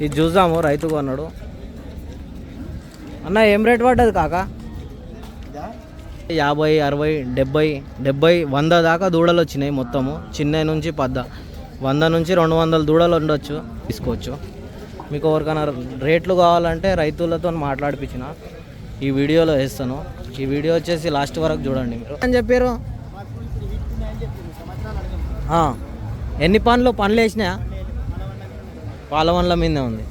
ఇది చూద్దాము రైతు కొన్నాడు. అన్న ఏం రేట్ పడ్డది కాక? యాభై అరవై డెబ్బై డెబ్బై వంద దాకా దూడలు వచ్చినాయి మొత్తము. చిన్న నుంచి పెద్ద. వంద నుంచి రెండు వందల దూడలు ఉండొచ్చు తీసుకోవచ్చు. మీకు ఎవరికైనా రేట్లు కావాలంటే రైతులతో మాట్లాడిపించిన. ఈ వీడియోలో వేస్తాను. ఈ వీడియో వచ్చేసి లాస్ట్ వరకు చూడండి మీరు. అని చెప్పారు? ఎన్ని పనులు పనులు వేసినాయా? పాలవన్ల మీదే ఉంది.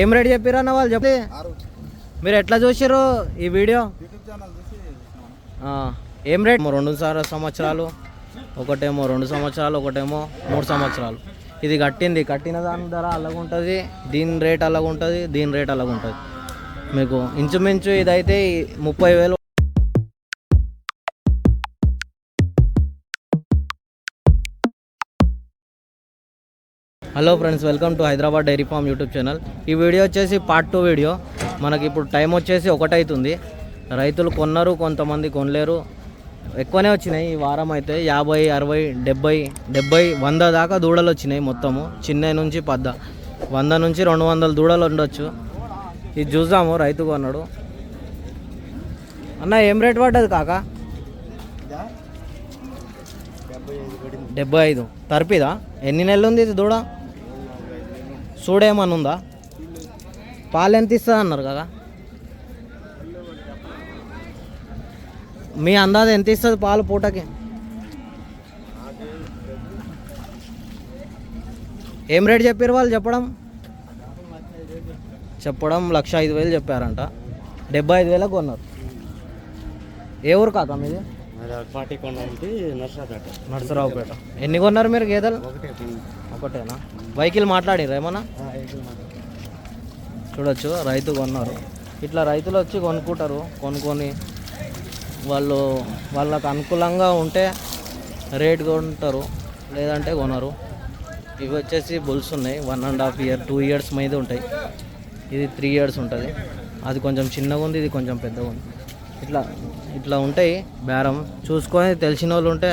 ఏం రేట్ చెప్పారు అన్న వాళ్ళు చెప్పి. మీరు ఎట్లా చూసారు ఈ వీడియో? ఏం రేట్? రెండు సార్ సంవత్సరాలు ఒకటేమో రెండు సంవత్సరాలు ఒకటేమో మూడు సంవత్సరాలు. ఇది కట్టింది. కట్టిన దాని ధర అలాగుంటుంది దీని రేట్ అలాగుంటుంది దీని రేట్ అలాగుంటుంది మీకు ఇంచుమించు ఇదైతే ముప్పై వేలు hello friends welcome to Hyderabad dairy farm YouTube channel. ఈ వీడియో వచ్చేసి పార్ట్ టూ వీడియో. మనకి ఇప్పుడు టైం వచ్చేసి ఒకటైతుంది. రైతులు కొన్నారు కొంతమంది కొనలేరు. ఎక్కువనే వచ్చినాయి. ఈ వారం అయితే యాభై అరవై డెబ్బై డెబ్బై వంద దాకా దూడలు వచ్చినాయి మొత్తము. చిన్న నుంచి పెద్ద. వంద నుంచి రెండు వందల దూడలు ఉండొచ్చు. ఇది చూద్దాము రైతు కొన్నాడు. అన్న ఏం రేట్ పడ్డది కాక? డెబ్బై ఐదు. తరిపిదా? ఎన్ని నెలలు ఉంది ఇది దూడ? చూడేమని ఉందా పాలు ఎంత ఇస్తుంది అన్నారు కదా. మీ అందాజ ఎంత ఇస్తుంది పాలు పూటకి? ఏం రేట్ చెప్పారు వాళ్ళు చెప్పడం? చెప్పడం లక్ష ఐదు వేలు చెప్పారంట. డెబ్బై ఐదు వేలకు కొన్నారు. ఏ ఊరు కాక మీది? నరసరావుపేట. ఎన్ని కొన్నారు మీరు గేదెలు? ఒకటే. ఒకటేనా? వెహికల్ మాట్లాడిరా ఏమన్నా? చూడొచ్చు రైతు కొన్నారు. ఇట్లా రైతులు వచ్చి కొనుక్కుంటారు. కొనుక్కొని వాళ్ళు వాళ్ళకు అనుకూలంగా ఉంటే రేట్ కొంటారు. లేదంటే కొనరు. ఇవి వచ్చేసి బుల్స్ ఉన్నాయి. One and half year two years మీద ఉంటాయి. ఇది త్రీ ఇయర్స్ ఉంటుంది. అది కొంచెం చిన్నగా ఉంది ఇది కొంచెం పెద్దగా ఉంది. ఇట్లా ఇట్లా ఉంటాయి బేరం. చూసుకొని తెలిసిన వాళ్ళు ఉంటే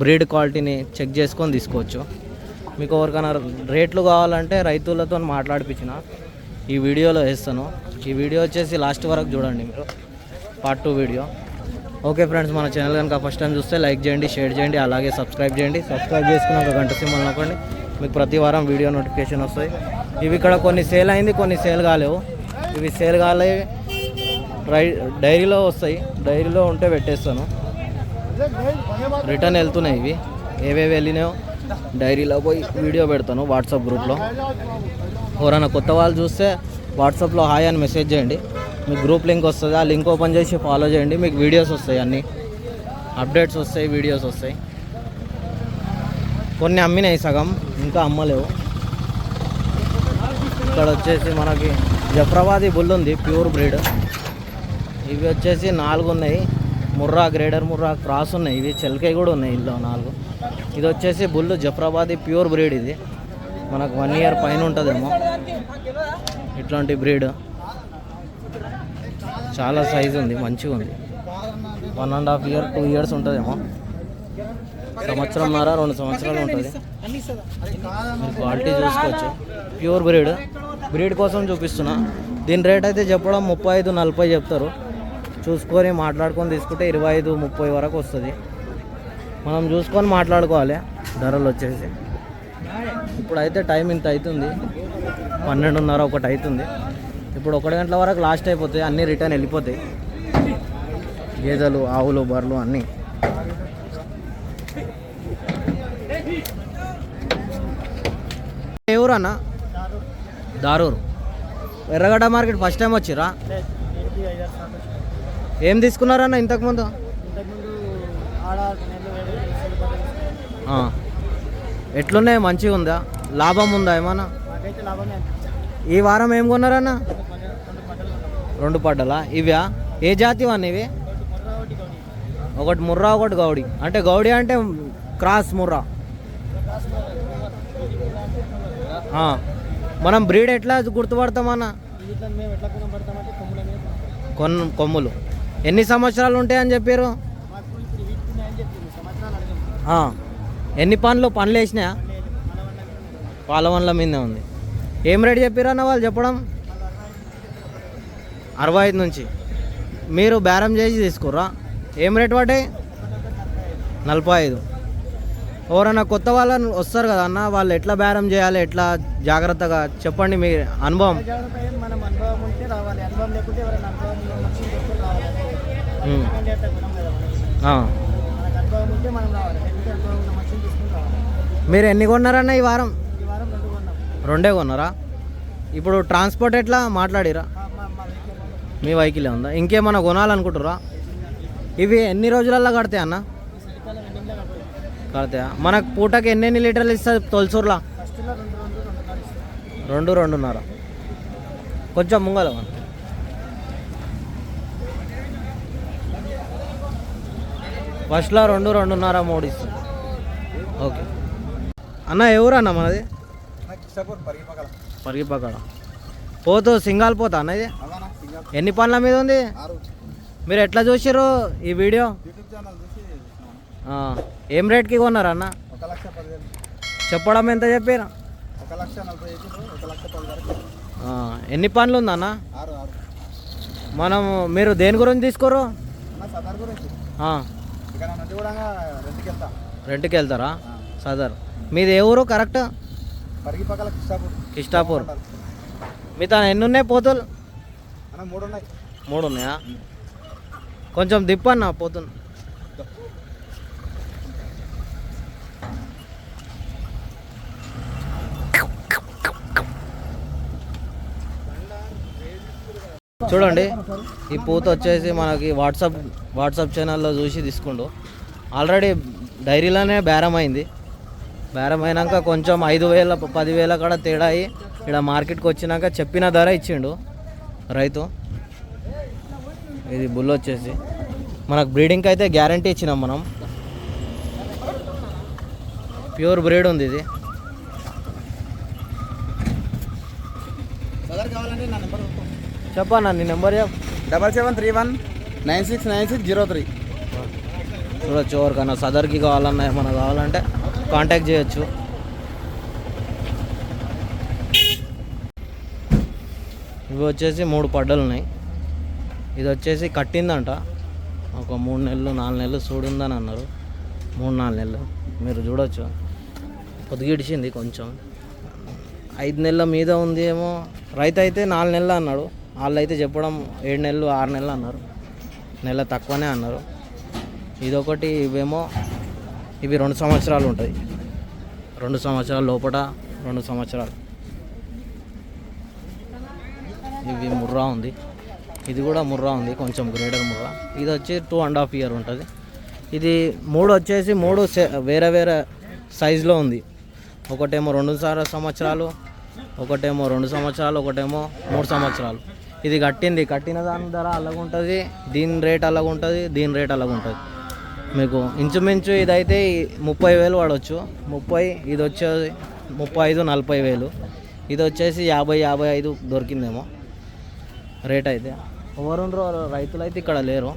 బ్రీడ్ క్వాలిటీని చెక్ చేసుకొని తీసుకోవచ్చు. మీకు ఎవరికైనా రేట్లు కావాలంటే రైతులతో మాట్లాడిపించిన. ఈ వీడియోలో వేస్తాను. ఈ వీడియో వచ్చేసి లాస్ట్ వరకు చూడండి మీరు. Part two video okay friends మన ఛానల్ కనుక ఫస్ట్ టైం చూస్తే లైక్ చేయండి షేర్ చేయండి అలాగే సబ్స్క్రైబ్ చేయండి. సబ్స్క్రైబ్ చేసుకున్నాక గంట సింబల్ నొక్కండి. మీకు ప్రతి వారం వీడియో నోటిఫికేషన్ వస్తాయి. ఇవి ఇక్కడ కొన్ని సేల్ అయింది కొన్ని సేల్ కాలేవు. ఇవి సేల్ కాలేవి రై డైరీలో వస్తాయి. డైరీలో ఉంటే పెట్టేస్తాను. రిటర్న్ వెళ్తున్నాయి ఇవి. ఏవేవి వెళ్ళినాయో డైరీలో పోయి వీడియో పెడతాను వాట్సాప్ గ్రూప్లో. ఎవరైనా కొత్త వాళ్ళు చూస్తే వాట్సాప్లో హాయ్ అని మెసేజ్ చేయండి. మీకు గ్రూప్ లింక్ వస్తుంది. ఆ లింక్ ఓపెన్ చేసి ఫాలో చేయండి. మీకు వీడియోస్ వస్తాయి అన్నీ. అప్డేట్స్ వస్తాయి వీడియోస్ వస్తాయి. కొన్ని అమ్మినాయి సగం ఇంకా అమ్మలేవు. ఇక్కడ వచ్చేసి మనకి జఫ్రాబాదీ బుల్ ఉంది ప్యూర్ బ్రీడ్. ఇవి వచ్చేసి నాలుగు ఉన్నాయి. ముర్రా గ్రేడర్ ముర్రా క్రాస్ ఉన్నాయి. ఇవి చెలకాయ కూడా ఉన్నాయి ఇందులో నాలుగు. ఇది వచ్చేసి బుల్లు జఫ్రాబాదీ ప్యూర్ బ్రీడ్ ఇది. మనకు వన్ ఇయర్ పైన ఉంటుందేమో. ఇట్లాంటి బ్రీడ్. చాలా సైజు ఉంది మంచిగా ఉంది. One and half year two years ఉంటుందేమో. సంవత్సరంన్నర రెండు సంవత్సరాలు ఉంటుంది. మీరు క్వాలిటీ చూసుకోవచ్చు. Pure breed. బ్రీడ్ కోసం చూపిస్తున్నా. దీని రేట్ అయితే చెప్పడం ముప్పై ఐదు నలభై చెప్తారు. చూసుకొని మాట్లాడుకొని తీసుకుంటే ఇరవై ఐదు ముప్పై వరకు వస్తుంది. మనం చూసుకొని మాట్లాడుకోవాలి ధరలు వచ్చేసి. ఇప్పుడైతే టైం ఇంత అవుతుంది పన్నెండున్నర ఒకటి అవుతుంది ఇప్పుడు ఒకటి గంటల వరకు లాస్ట్ అయిపోతాయి అన్నీ రిటర్న్ వెళ్ళిపోతాయి. గేదెలు ఆవులు బర్రెలు అన్నీ. ఏ ఊరు అన్న? Dharur. Erragadda market first time వచ్చిరా ఏం తీసుకున్నారన్న ఇంతకుముందు. ఎట్లున్నాయి? మంచిగా ఉందా? లాభం ఉందా ఏమన్నా? ఈ వారం ఏం కొన్నారన్న? రెండు పడ్డలా ఇవా? ఏ జాతి వన్ ఇవి? ఒకటి ముర్రా ఒకటి గౌడి. అంటే గౌడి అంటే క్రాస్ ముర్రా. మనం బ్రీడ్ ఎట్లా గుర్తుపడతామన్న? కొన్ కొమ్ములు. ఎన్ని సంవత్సరాలు ఉంటాయని చెప్పారు? ఎన్ని పనులు పనులు వేసినాయా పాల మీదే ఉంది. ఏం రేట్ చెప్పారన్న వాళ్ళు చెప్పడం? అరవై ఐదు నుంచి. మీరు బేరం చేసి తీసుకుర్రా. ఏం రేట్ పడ్డాయి? నలభై ఐదు. ఎవరన్నా కొత్త వాళ్ళని వస్తారు కదా అన్న వాళ్ళు ఎట్లా బేరం చేయాలి ఎట్లా జాగ్రత్తగా చెప్పండి మీ అనుభవం. మనం అనుభవం ఉంటే రావాలి. అనుభవం లేకుంటే ఎవరైనా అనుభవం మీరు ఎన్ని కొన్నారన్న ఈ వారం? రెండు కొన్నాం రెండే కొన్నారా? ఇప్పుడు ట్రాన్స్పోర్ట్ ఎట్లా మాట్లాడిరా? మా వెహికల్ వెహికలే ఉందా? ఇంకేమన్నా కొనాలనుకుంటురా ఇవి ఎన్ని రోజులల్లో కడతాయి అన్న? కడతాయా? మనకు పూటకి ఎన్ని ఎన్ని లీటర్లు ఇస్తుంది తొలసూరులా? రెండు రెండున్నర. కొంచెం ముంగల ఫస్ట్లో రెండు రెండున్నర మూడు ఇస్తుంది. ఓకే. అన్న ఎవరన్న మనది? పరిగిపక్కడ పోతూ సింగాల్ పోతా అన్న ఇది? ఎన్ని పనుల మీద ఉంది? మీరు ఎట్లా చూసారు ఈ వీడియో? ఏం రేట్కి కొన్నారు అన్న? చెప్పడం ఎంత చెప్పారు ఎన్ని పనులు ఉందన్న మనం మీరు దేని గురించి తీసుకోరు ఇక్కడ నుండి కూడా వెళ్తా రెంట్కి వెళ్తారా సదర్. మీది ఏ ఊరు? కరెక్ట్? కిష్టాపూర్. మీ తన ఎన్ని ఉన్నాయి పోతులు? మూడు ఉన్నాయి మూడు ఉన్నాయా కొంచెం దిప్పన్న పోతులు. చూడండి ఈ పూత వచ్చేసి మనకి వాట్సాప్ వాట్సాప్ ఛానల్లో చూసి తీసుకుండు. ఆల్రెడీ డైరీలోనే బేరం అయింది. బేరం అయినాక కొంచెం ఐదు వేల పదివేల కాడ తేడా అయ్యి ఇక్కడ మార్కెట్కి వచ్చినాక చెప్పిన ధర ఇచ్చిండు రైతు. ఇది బుల్ వచ్చేసి. మనకు బ్రీడింగ్కి అయితే గ్యారంటీ ఇచ్చినాం మనం. ప్యూర్ బ్రీడ్ ఉంది ఇది సదర్ కావాలంటే నా నెంబర్ చెప్పన్నా నీ number double seven three one nine six nine six zero three. చూడొచ్చు ఎవరికైనా సదర్కి కావాలన్నా ఏమైనా కావాలంటే కాంటాక్ట్ చేయొచ్చు. ఇవి వచ్చేసి మూడు పడ్డలు ఉన్నాయి. ఇది వచ్చేసి కట్టిందంట. ఒక మూడు నెలలు నాలుగు నెలలు చూడుందని అన్నారు. మూడు నాలుగు నెలలు. మీరు చూడొచ్చు. పొదిగిడిచింది కొంచెం. ఐదు నెలల మీద ఉంది ఏమో. రైతు అయితే నాలుగు నెలలు అన్నాడు. వాళ్ళు అయితే చెప్పడం ఏడు నెలలు ఆరు నెలలు అన్నారు. నెల తక్కువనే అన్నారు. ఇదొకటి ఇవేమో ఇవి రెండు సంవత్సరాలు ఉంటాయి. రెండు సంవత్సరాల లోపల రెండు సంవత్సరాలు. ఇవి ముర్రా ఉంది. ఇది కూడా ముర్రా ఉంది కొంచెం గ్రేటర్ ముర్రా. ఇది వచ్చి టూ అండ్ హాఫ్ ఇయర్ ఉంటుంది. ఇది మూడు వచ్చేసి మూడు వేరే వేరే సైజులో ఉంది. ఒకటేమో రెండు సార సంవత్సరాలు ఒకటేమో రెండు సంవత్సరాలు ఒకటేమో మూడు సంవత్సరాలు. ఇది కట్టింది. కట్టిన దాని ధర అలాగుంటుంది దీని రేట్ అలాగుంటుంది దీని రేట్ అలాగుంటుంది. మీకు ఇంచుమించు ఇదైతే ముప్పై వేలు పడవచ్చు ముప్పై ఇది వచ్చేది ముప్పై ఐదు నలభై వేలు. ఇది వచ్చేసి యాభై యాభై ఐదు దొరికిందేమో రేట్ అయితే. ఎవరు రైతులు అయితే ఇక్కడ లేరు.